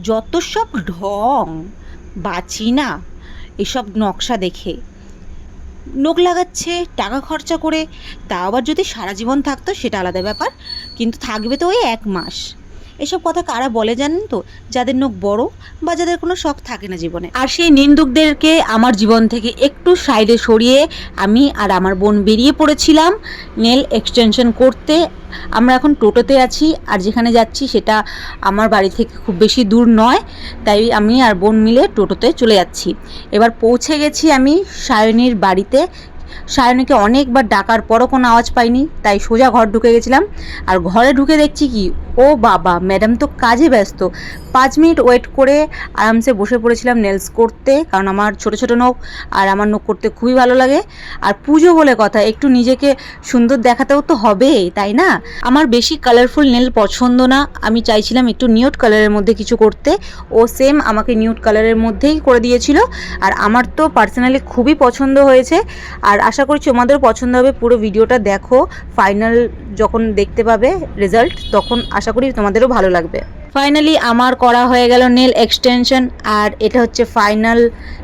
যত সব ঢং বাঁচি না এসব নকশা দেখে নোক লাগাচ্ছে, টাকা খরচা করে, তা আবার যদি সারা জীবন থাকতো সেটা আলাদা ব্যাপার, কিন্তু থাকবে তো ওই এক মাস। এসব কথা কারা বলে জানেন তো? যাদের নখ বড় বা যাদের কোনো শখ থাকে না জীবনে। আর সেই নিন্দুকদেরকে আমার জীবন থেকে একটু সাইডে সরিয়ে আমি আর আমার বোন বেরিয়ে পড়েছিলাম নেল এক্সটেনশন করতে। আমরা এখন টোটোতে আছি আর যেখানে যাচ্ছি সেটা আমার বাড়ি থেকে খুব বেশি দূর নয়, তাই আমি আর বোন মিলে টোটোতে চলে যাচ্ছি। এবার পৌঁছে গেছি আমি সায়নীর বাড়িতে সায়নীকে অনেকবার ডাকার পরও কোনো আওয়াজ পাইনি, তাই সোজা ঘর ঢুকে গেছিলাম। আর ঘরে ঢুকে দেখছি কি? ও বাবা, ম্যাডাম তো কাজে ব্যস্ত। পাঁচ মিনিট ওয়েট করে আরামসে বসে পড়েছিলাম নেলস করতে, কারণ আমার ছোট ছোট নখ আর আমার নখ করতে খুবই ভালো লাগে। আর পুজো বলে কথা, একটু নিজেকে সুন্দর দেখাতেও তো হবেই, তাই না? আমার বেশি কালারফুল নেল পছন্দ না। আমি চাইছিলাম একটু নিউট কালারের মধ্যে কিছু করতে। ও সেম আমাকে নিউট কালারের মধ্যেই করে দিয়েছিল। আর আমার তো পার্সোনালি খুবই পছন্দ হয়েছে। আর আশা করছি তোমাদেরও পছন্দ হবে। পুরো ভিডিওটা দেখো ফাইনাল যখন দেখতে পাবে রেজাল্ট তখন আশা করি তোমাদেরও ভালো লাগবে। ফাইনালি আমার করা হয়ে গেল নেল এক্সটেনশন আর এটা হচ্ছে ফাইনাল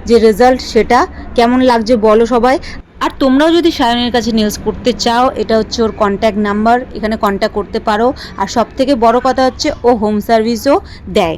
যে রেজাল্ট সেটা। কেমন লাগছে বলো সবাই। আর তোমরাও যদি সায়নের কাছে নেলস করতে চাও, এটা হচ্ছে ওর কন্ট্যাক্ট নাম্বার এখানে কন্ট্যাক্ট করতে পারো। আর সব থেকে বড় কথা হচ্ছে ও হোম সার্ভিসও দেয়।